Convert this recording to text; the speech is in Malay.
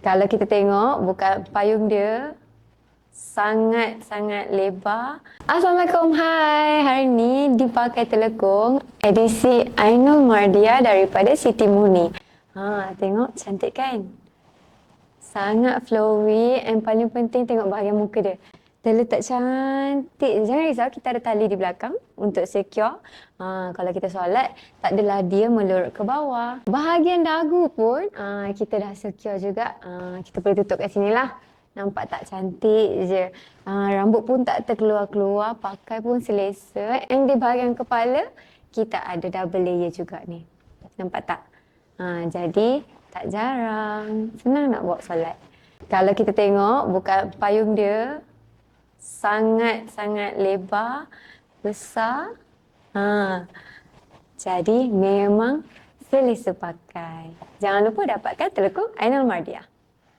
Kalau kita tengok bukan payung dia sangat-sangat lebar. Assalamualaikum, hai. Hari ni dipakai telekung edisi Ainul Mardia daripada Siti Muni. Ha, tengok cantik kan? Sangat flowy and paling penting tengok bahagian muka dia. Terletak cantik. Jangan risau, kita ada tali di belakang untuk secure. Ha, kalau kita solat, tak adalah dia melurut ke bawah. Bahagian dagu pun ha, kita dah secure juga. Ha, kita boleh tutup kat sini lah. Nampak tak cantik je. Ha, rambut pun tak terkeluar-keluar. Pakai pun selesa. And di bahagian kepala, kita ada double layer juga ni. Nampak tak? Ha, jadi, tak jarang. Senang nak bawa solat. Kalau kita tengok, bukan payung dia sangat-sangat lebar, besar. Ha. Jadi memang selesa pakai. Jangan lupa dapatkan telekung Ainul Mardia.